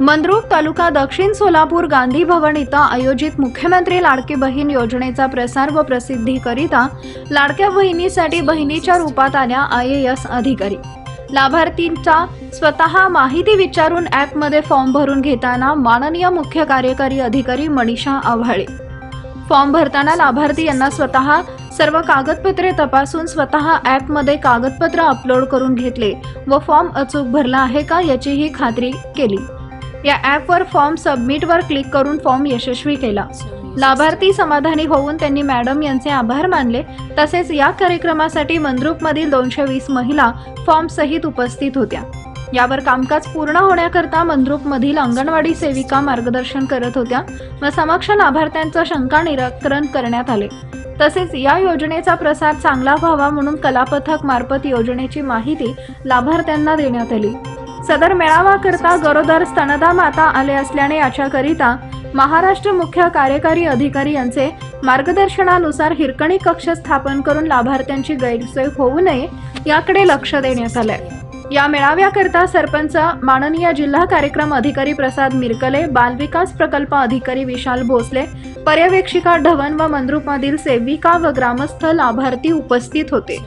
मंद्रुप तालुका दक्षिण सोलापूर गांधी भवन इथं आयोजित मुख्यमंत्री लाडकी बहीण योजनेचा प्रसार व प्रसिद्धीकरिता लाडक्या बहिणीसाठी बहिणीच्या रूपात आल्या आय ए एस अधिकारी. लाभार्थींचा स्वतः माहिती विचारून ॲपमध्ये फॉर्म भरून घेताना माननीय मुख्य कार्यकारी अधिकारी मनीषा आव्हाळे. फॉर्म भरताना लाभार्थी यांना स्वतः सर्व कागदपत्रे तपासून स्वतः ॲपमध्ये कागदपत्र अपलोड करून घेतले व फॉर्म अचूक भरला आहे का याचीही खात्री केली. या ॲपवर फॉर्म सबमिटवर क्लिक करून फॉर्म यशस्वी केला. लाभार्थी समाधानी होऊन त्यांनी मॅडम यांचे आभार मानले. तसेच या कार्यक्रमासाठी मंद्रुपमधील दोनशे वीस महिला फॉर्मसहित उपस्थित होत्या. यावर कामकाज पूर्ण होण्याकरता मंद्रुपमधील अंगणवाडी सेविका मार्गदर्शन करत होत्या. व समक्ष लाभार्थ्यांचं शंका निराकरण करण्यात आले. तसेच या योजनेचा प्रसार चांगला व्हावा म्हणून कलापथक मार्फत योजनेची माहिती लाभार्थ्यांना देण्यात आली. सदर मेळावा करता गरोदर स्तनदा माता आले असल्याने याच्याकरिता महाराष्ट्र मुख्य कार्यकारी अधिकारी यांचे मार्गदर्शनानुसार हिरकणी कक्ष स्थापन करून लाभार्थ्यांची गैरसोय होऊ नये याकडे लक्ष देण्यात आलंय. या मेळाव्याकरता सरपंच माननीय जिल्हा कार्यक्रम अधिकारी प्रसाद मिरकले बालविकास प्रकल्प अधिकारी विशाल भोसले पर्यवेक्षिका ढवन व मंद्रुपमधील सेविका व ग्रामस्थ लाभार्थी उपस्थित होते.